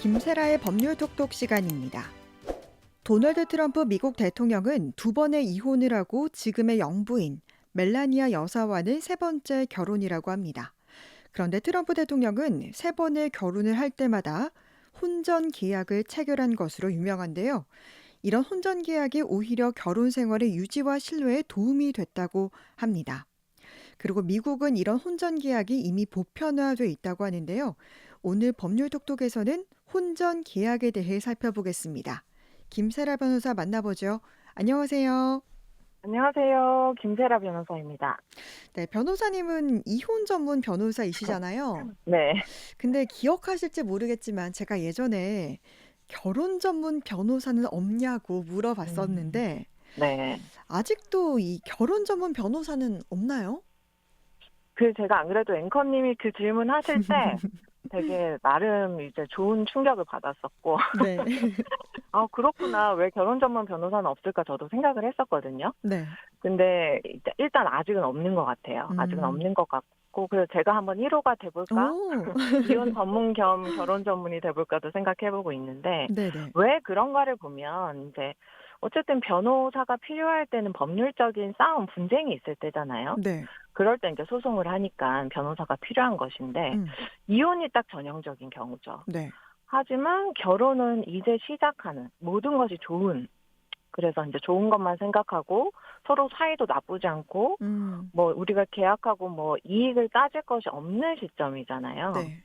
김세라의 법률 톡톡 시간입니다. 도널드 트럼프 미국 대통령은 두 번의 이혼을 하고 지금의 영부인 멜라니아 여사와는 세 번째 결혼이라고 합니다. 그런데 트럼프 대통령은 세 번의 결혼을 할 때마다 혼전 계약을 체결한 것으로 유명한데요. 이런 혼전 계약이 오히려 결혼 생활의 유지와 신뢰에 도움이 됐다고 합니다. 그리고 미국은 이런 혼전 계약이 이미 보편화돼 있다고 하는데요. 오늘 법률 톡톡에서는 혼전 계약에 대해 살펴보겠습니다. 김세라 변호사 만나보죠. 안녕하세요. 안녕하세요. 김세라 변호사입니다. 네, 변호사님은 이혼 전문 변호사이시잖아요. 네. 근데 기억하실지 모르겠지만 제가 예전에 결혼 전문 변호사는 없냐고 물어봤었는데 네. 아직도 이 결혼 전문 변호사는 없나요? 그 제가 안 그래도 앵커님이 그 질문 하실 때 되게 나름 이제 좋은 충격을 받았었고, 네. 아, 그렇구나. 왜 결혼 전문 변호사는 없을까 저도 생각을 했었거든요. 네. 근데 일단- 아직은 없는 것 같아요. 아직은 음. 없는 것 같고, 그래서 제가 한번 1호가 돼볼까? 오. 이혼 전문 겸 결혼 전문이 돼볼까도 생각해보고 있는데, 네네. 왜 그런가를 보면 이제 어쨌든 변호사가 필요할 때는 법률적인 싸움, 분쟁이 있을 때잖아요. 네. 그럴 때 이제 소송을 하니까 변호사가 필요한 것인데 음. 이혼이 딱 전형적인 경우죠. 네. 하지만 결혼은 이제 시작하는 모든 것이 좋은 그래서 이제 좋은 것만 생각하고 서로 사이도 나쁘지 않고 음. 뭐 우리가 계약하고 뭐 이익을 따질 것이 없는 시점이잖아요. 네.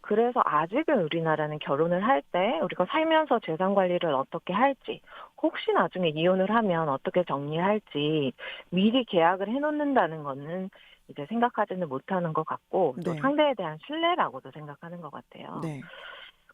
그래서 아직은 우리나라는 결혼을 할 때 우리가 살면서 재산 관리를 어떻게 할지, 혹시 나중에 이혼을 하면 어떻게 정리할지 미리 계약을 해놓는다는 거는 이제 생각하지는 못하는 것 같고 또 네. 상대에 대한 신뢰라고도 생각하는 것 같아요. 네.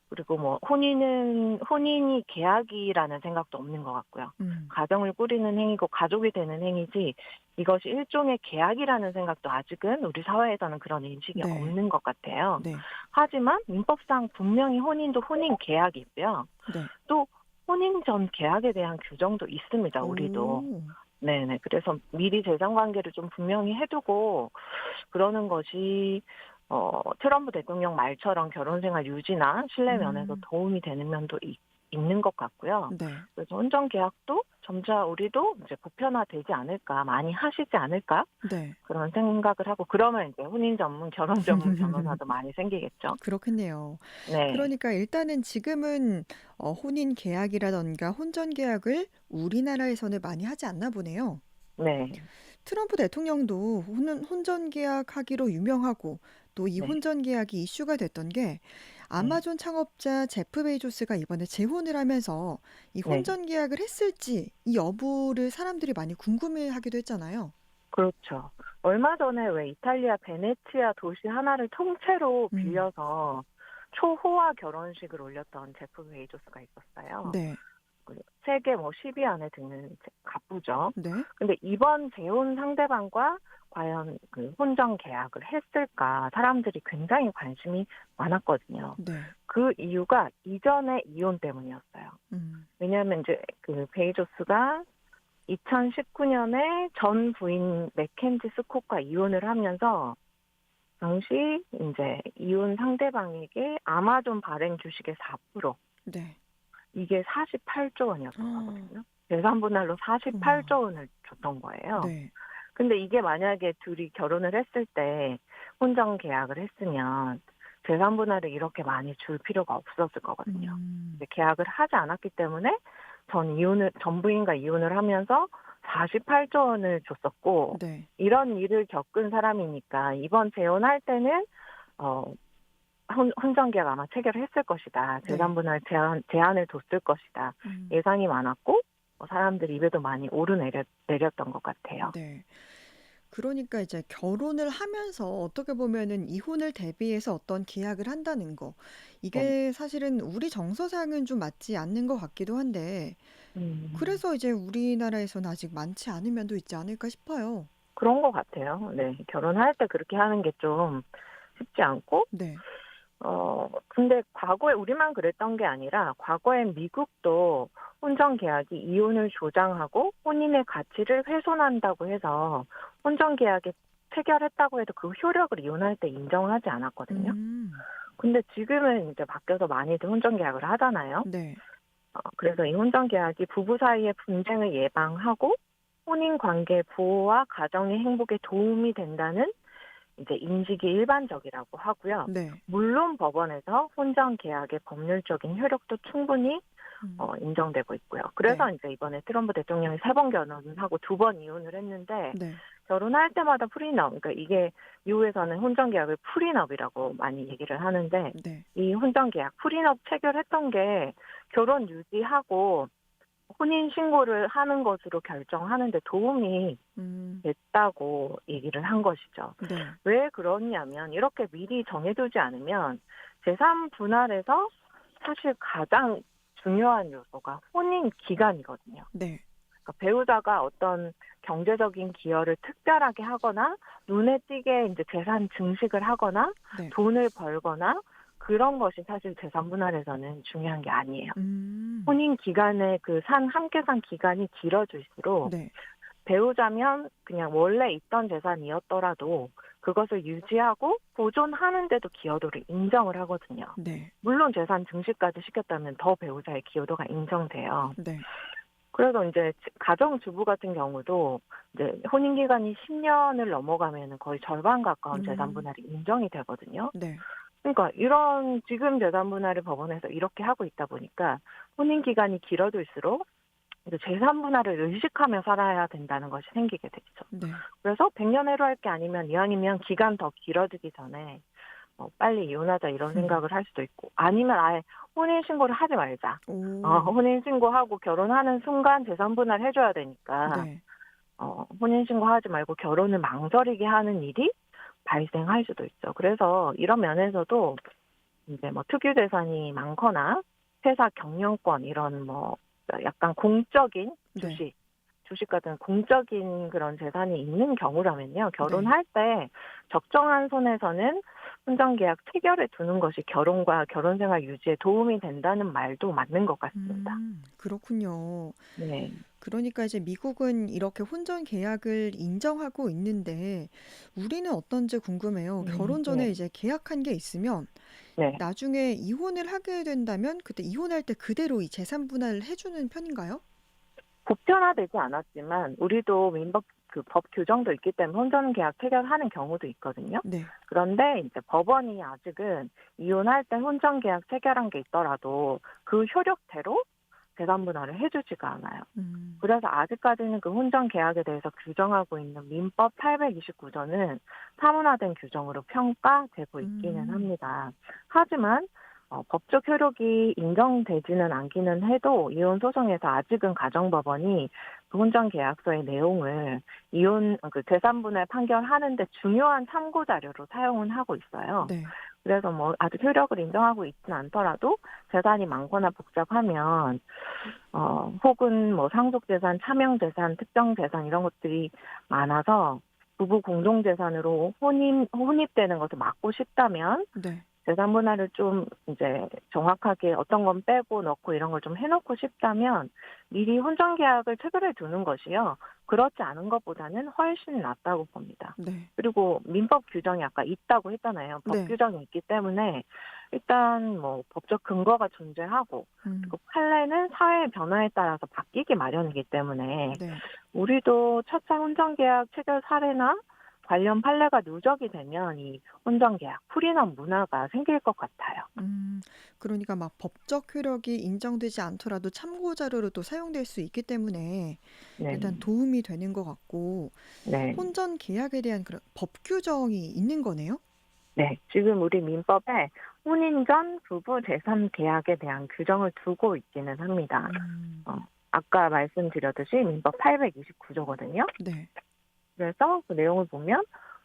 그리고 뭐 혼인은 혼인이 계약이라는 생각도 없는 것 같고요. 음. 가정을 꾸리는 행위고 가족이 되는 행위지 이것이 일종의 계약이라는 생각도 아직은 우리 사회에서는 그런 인식이 네. 없는 것 같아요. 네. 하지만 민법상 분명히 혼인도 혼인 계약이 있고요. 네. 또 혼인 전 계약에 대한 규정도 있습니다. 우리도. 오. 네네. 그래서 미리 재산 관계를 좀 분명히 해두고 그러는 것이 어 트럼프 대통령 말처럼 결혼 생활 유지나 신뢰 면에서 음. 도움이 되는 면도 있, 있는 것 같고요. 네. 그래서 혼전 계약도 점차 우리도 이제 보편화되지 않을까, 많이 하시지 않을까 네. 그런 생각을 하고 그러면 이제 혼인 전문, 결혼 전문 변호사도 많이 생기겠죠. 그렇겠네요. 네. 그러니까 일단은 지금은 어, 혼인 계약이라던가 혼전 계약을 우리나라에서는 많이 하지 않나 보네요. 네. 트럼프 대통령도 혼, 혼전 계약하기로 유명하고 또이 네. 혼전 계약이 이슈가 됐던 게 아마존 창업자 제프 베이조스가 이번에 재혼을 하면서 이 네. 혼전 계약을 했을지 이 여부를 사람들이 많이 궁금해하기도 했잖아요. 그렇죠. 얼마 전에 왜 이탈리아 베네치아 도시 하나를 통째로 음. 빌려서 초호화 결혼식을 올렸던 제프 베이조스가 있었어요. 네, 그 세계 뭐 10위 안에 드는 제- 갑부죠. 네, 근데 이번 재혼 상대방과 과연 그 혼전 계약을 했을까 사람들이 굉장히 관심이 많았거든요. 네, 그 이유가 이전의 이혼 때문이었어요. 음, 왜냐하면 이제 그 베이조스가 2019년에 전 부인 맥켄지 스콧과 이혼을 하면서 당시 이제 이혼 상대방에게 아마존 발행 주식의 4% 네, 이게 48조 원이었던 아. 거거든요. 재산 분할로 48조 원을 줬던 거예요. 네, 근데 이게 만약에 둘이 결혼을 했을 때 혼전 계약을 했으면 재산 분할을 이렇게 많이 줄 필요가 없었을 거거든요. 음, 이제 계약을 하지 않았기 때문에 전 이혼을 전 부인과 이혼을 하면서 48조 원을 줬었고 네, 이런 일을 겪은 사람이니까 이번 재혼할 때는 어 혼, 혼전 계약 아마 체결했을 것이다. 재산 분할 제한 제한을 뒀을 것이다. 음, 예상이 많았고 어, 사람들 입에도 많이 오르내렸 내렸던 것 같아요. 네. 그러니까 이제 결혼을 하면서 어떻게 보면은 이혼을 대비해서 어떤 계약을 한다는 거. 이게 사실은 우리 정서상은 좀 맞지 않는 것 같기도 한데, 음, 그래서 이제 우리나라에서는 아직 많지 않은 면도 있지 않을까 싶어요. 그런 것 같아요. 네, 결혼할 때 그렇게 하는 게 좀 쉽지 않고 네, 어, 근데 과거에 우리만 그랬던 게 아니라 과거엔 미국도 혼전 계약이 이혼을 조장하고 혼인의 가치를 훼손한다고 해서 혼전 계약에 체결했다고 해도 그 효력을 이혼할 때 인정하지 않았거든요. 음, 근데 지금은 이제 바뀌어서 많이들 혼전 계약을 하잖아요. 네. 어, 그래서 이 혼전 계약이 부부 사이의 분쟁을 예방하고 혼인 관계 보호와 가정의 행복에 도움이 된다는 이제 인식이 일반적이라고 하고요. 네. 물론 법원에서 혼전 계약의 법률적인 효력도 충분히 음. 어, 인정되고 있고요. 그래서 이제 이번에 트럼프 대통령이 세 번 결혼하고 두 번 이혼을 했는데 네. 결혼할 때마다 프리너, 그러니까 이게 미국에서는 혼전 계약을 프리너이라고 많이 얘기를 하는데 네. 이 혼전 계약 프리너 체결했던 게 결혼 유지하고 혼인 신고를 하는 것으로 결정하는데 도움이 음. 됐다고 얘기를 한 것이죠. 네. 왜 그러냐면 이렇게 미리 정해두지 않으면 재산 분할에서 사실 가장 중요한 요소가 혼인 기간이거든요. 네. 그러니까 배우자가 어떤 경제적인 기여를 특별하게 하거나 눈에 띄게 이제 재산 증식을 하거나 네. 돈을 벌거나 그런 것이 사실 재산 분할에서는 중요한 게 아니에요. 음. 혼인 기간의 그 산 함께 산 기간이 길어질수록 네. 배우자면 그냥 원래 있던 재산이었더라도 그것을 유지하고 보존하는데도 기여도를 인정을 하거든요. 네. 물론 재산 증식까지 시켰다면 더 배우자의 기여도가 인정돼요. 네. 그래서 이제 가정 주부 같은 경우도 이제 혼인 기간이 10년을 넘어가면 거의 절반 가까운 음. 재산 분할이 인정이 되거든요. 네. 그러니까 이런 지금 재산 분할을 법원에서 이렇게 하고 있다 보니까 혼인 기간이 길어질수록 재산 분할을 의식하며 살아야 된다는 것이 생기게 되죠. 네. 그래서 100년 해로 할 게 아니면 이왕이면 기간 더 길어지기 전에 어, 빨리 이혼하자 이런 음. 생각을 할 수도 있고 아니면 아예 혼인 신고를 하지 말자. 오. 어, 혼인 신고하고 결혼하는 순간 재산 분할 해줘야 되니까 네. 어, 혼인 신고하지 말고 결혼을 망설이게 하는 일이 발생할 수도 있죠. 그래서 이런 면에서도 이제 뭐 특유 재산이 많거나 회사 경영권 이런 뭐 약간 공적인 네. 주식, 주식 같은 공적인 그런 재산이 있는 경우라면요. 결혼할 때 적정한 손에서는 혼전 계약 체결에 두는 것이 결혼과 결혼 생활 유지에 도움이 된다는 말도 맞는 것 같습니다. 음, 그렇군요. 네. 그러니까 이제 미국은 이렇게 혼전 계약을 인정하고 있는데 우리는 어떤지 궁금해요. 음, 결혼 전에 네. 이제 계약한 게 있으면 네. 나중에 이혼을 하게 된다면 그때 이혼할 때 그대로 이 재산 분할을 해주는 편인가요? 보편화되지 않았지만 우리도 민법 그 법 규정도 있기 때문에 혼전 계약 체결하는 경우도 있거든요. 네. 그런데 이제 법원이 아직은 이혼할 때 혼전 계약 체결한 게 있더라도 그 효력대로 재산 분할을 해주지가 않아요. 음, 그래서 아직까지는 그 혼전 계약에 대해서 규정하고 있는 민법 829조는 사문화된 규정으로 평가되고 있기는 음. 합니다. 하지만 어, 법적 효력이 인정되지는 않기는 해도 이혼 소송에서 아직은 가정법원이 그 혼전 계약서의 내용을 이혼 그 재산 분할 판결하는데 중요한 참고 자료로 사용은 하고 있어요. 네. 그래서 뭐 아직 효력을 인정하고 있지는 않더라도 재산이 많거나 복잡하면 어 혹은 뭐 상속 재산, 차명 재산, 특정 재산 이런 것들이 많아서 부부 공동 재산으로 혼임 혼입되는 것을 막고 싶다면 네. 재산 분할을 좀 이제 정확하게 어떤 건 빼고 넣고 이런 걸 좀 해놓고 싶다면 미리 혼전 계약을 체결해 두는 것이요. 그렇지 않은 것보다는 훨씬 낫다고 봅니다. 네. 그리고 민법 규정이 아까 있다고 했잖아요. 법 네. 규정이 있기 때문에 일단 뭐 법적 근거가 존재하고 음, 그 판례는 사회의 변화에 따라서 바뀌기 마련이기 때문에 네. 우리도 차차 혼전 계약 체결 사례나 관련 판례가 누적이 되면 이 혼전계약 풀이난 문화가 생길 것 같아요. 음, 그러니까 막 법적 효력이 인정되지 않더라도 참고 자료로 또 사용될 수 있기 때문에 네, 일단 도움이 되는 것 같고 네, 혼전 계약에 대한 그런 법 규정이 있는 거네요? 네. 지금 우리 민법에 혼인 전 부부 재산 계약에 대한 규정을 두고 있기는 합니다. 음, 아까 말씀드렸듯이 민법 829조거든요. 네. 그래서 그 내용을 보면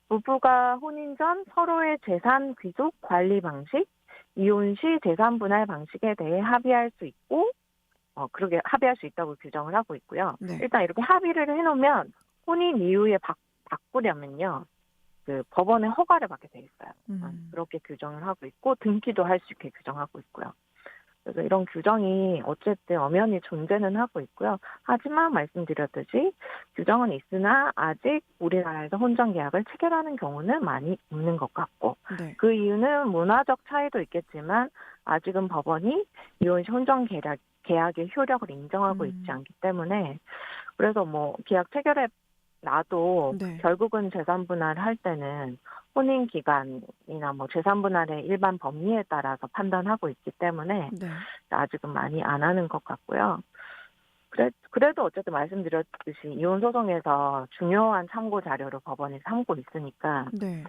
부부가 혼인 전 서로의 재산 귀속 관리 방식, 이혼 시 재산 분할 방식에 대해 합의할 수 있고, 어, 그러게 합의할 수 있다고 규정을 하고 있고요. 네. 일단 이렇게 합의를 해놓으면 혼인 이후에 바, 바꾸려면요, 그 법원의 허가를 받게 돼 있어요. 음, 그렇게 규정을 하고 있고 등기도 할 수 있게 규정하고 있고요. 그래서 이런 규정이 어쨌든 엄연히 존재는 하고 있고요. 하지만 말씀드렸듯이 규정은 있으나 아직 우리나라에서 혼전 계약을 체결하는 경우는 많이 없는 것 같고 네. 그 이유는 문화적 차이도 있겠지만 아직은 법원이 이혼 시 혼전 계약 계약의 효력을 인정하고 음. 있지 않기 때문에 그래서 뭐 계약 체결에 나도 네. 결국은 재산 분할을 할 때는 혼인 기간이나 뭐 재산 분할의 일반 법리에 따라서 판단하고 있기 때문에 네. 아직은 많이 안 하는 것 같고요. 그래, 그래도 어쨌든 말씀드렸듯이 이혼 소송에서 중요한 참고 자료로 법원이 삼고 있으니까 네.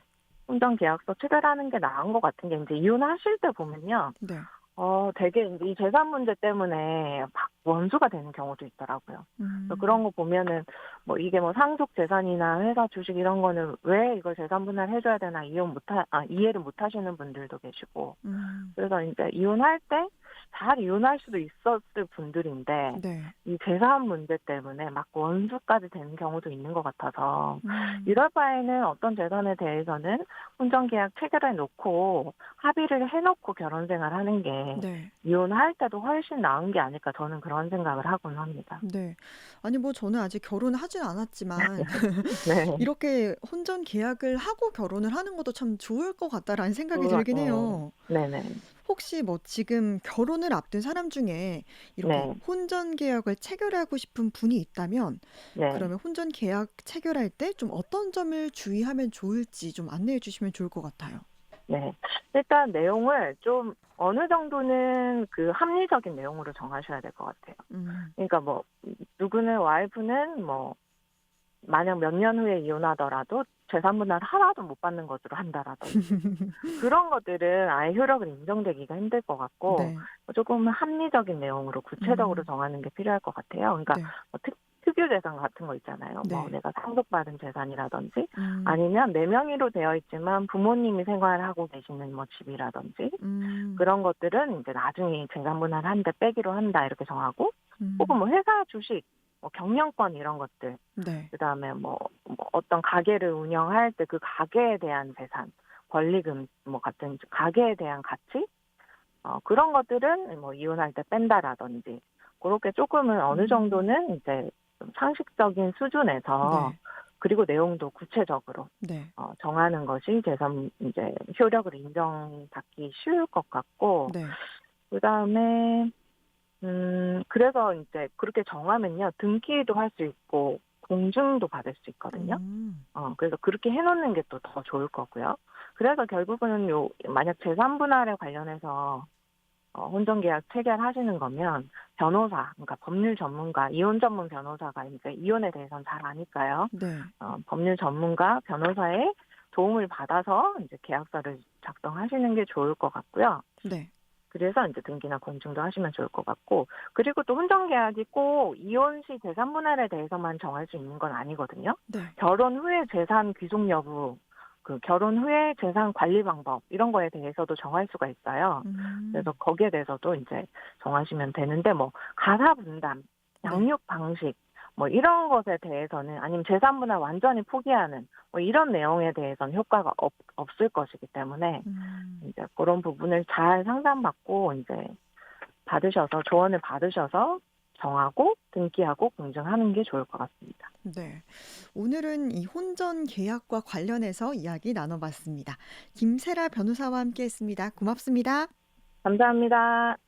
혼전 계약서 체결하는 게 나은 것 같은 게 이제 이혼하실 때 보면요. 네. 어, 되게 이 재산 문제 때문에 막 원수가 되는 경우도 있더라고요. 음. 그런 거 보면은 뭐 이게 뭐 상속 재산이나 회사 주식 이런 거는 왜 이걸 재산 분할 해줘야 되나 이혼 못하 아 이해를 못 하시는 분들도 계시고 음. 그래서 이제 이혼할 때 잘 이혼할 수도 있었을 분들인데 네. 이 재산 문제 때문에 막 원수까지 되는 경우도 있는 것 같아서 음. 이럴 바에는 어떤 재산에 대해서는 혼전 계약 체결해 놓고 합의를 해놓고 결혼 생활하는 게 네. 이혼할 때도 훨씬 나은 게 아닐까 저는 그런 생각을 하곤 합니다. 네. 아니 뭐 저는 아직 결혼을 하진 않았지만 네. 이렇게 혼전 계약을 하고 결혼을 하는 것도 참 좋을 것 같다라는 생각이 들긴 해요. 네네. 혹시 뭐 지금 결혼을 앞둔 사람 중에 이렇게 네. 혼전 계약을 체결하고 싶은 분이 있다면 네. 그러면 혼전 계약 체결할 때 좀 어떤 점을 주의하면 좋을지 좀 안내해 주시면 좋을 것 같아요. 네. 일단 내용을 좀 어느 정도는 그 합리적인 내용으로 정하셔야 될 것 같아요. 음. 그러니까 뭐 누구는 와이프는 뭐 만약 몇 년 후에 이혼하더라도 재산 분할 하나도 못 받는 것으로 한다라든지 그런 것들은 아예 효력을 인정되기가 힘들 것 같고 네. 조금 합리적인 내용으로 구체적으로 음. 정하는 게 필요할 것 같아요. 그러니까 네. 뭐 특, 특유 재산 같은 거 있잖아요. 뭐 네. 내가 상속받은 재산이라든지 음. 아니면 내 명의로 되어 있지만 부모님이 생활하고 계시는 뭐 집이라든지 음. 그런 것들은 이제 나중에 재산 분할 한 데 빼기로 한다 이렇게 정하고 음. 혹은 뭐 회사 주식 뭐 경영권 이런 것들 네. 그다음에 뭐, 뭐 어떤 가게를 운영할 때 그 가게에 대한 재산 권리금 뭐 같은 가게에 대한 가치 어 그런 것들은 뭐 이혼할 때 뺀다라든지 그렇게 조금은 어느 음. 정도는 이제 좀 상식적인 수준에서 네. 그리고 내용도 구체적으로 네. 어, 정하는 것이 재산 이제 효력을 인정받기 쉬울 것 같고 네. 그다음에 음 그래서 이제 그렇게 정하면요 등기도 할 수 있고 공증도 받을 수 있거든요. 음. 어 그래서 그렇게 해놓는 게 또 더 좋을 거고요. 그래서 결국은 요 만약 재산 분할에 관련해서 어, 혼전 계약 체결하시는 거면 변호사, 그러니까 법률 전문가, 이혼 전문 변호사가 이제 이혼에 대해서는 잘 아니까요. 네. 어, 법률 전문가 변호사의 도움을 받아서 이제 계약서를 작성하시는 게 좋을 것 같고요. 네. 그래서 이제 등기나 공증도 하시면 좋을 것 같고 그리고 또 혼전 계약이 꼭 이혼 시 재산 분할에 대해서만 정할 수 있는 건 아니거든요. 네. 결혼 후에 재산 귀속 여부, 그 결혼 후에 재산 관리 방법 이런 거에 대해서도 정할 수가 있어요. 음. 그래서 거기에 대해서도 이제 정하시면 되는데 뭐 가사 분담, 양육 방식 뭐 이런 것에 대해서는 아니면 재산 분할 완전히 포기하는 뭐 이런 내용에 대해서는 효과가 없, 없을 것이기 때문에 음. 이제 그런 부분을 잘 상담받고 이제 받으셔서 조언을 받으셔서 정하고 등기하고 공증하는 게 좋을 것 같습니다. 네. 오늘은 이 혼전 계약과 관련해서 이야기 나눠봤습니다. 김세라 변호사와 함께 했습니다. 고맙습니다. 감사합니다.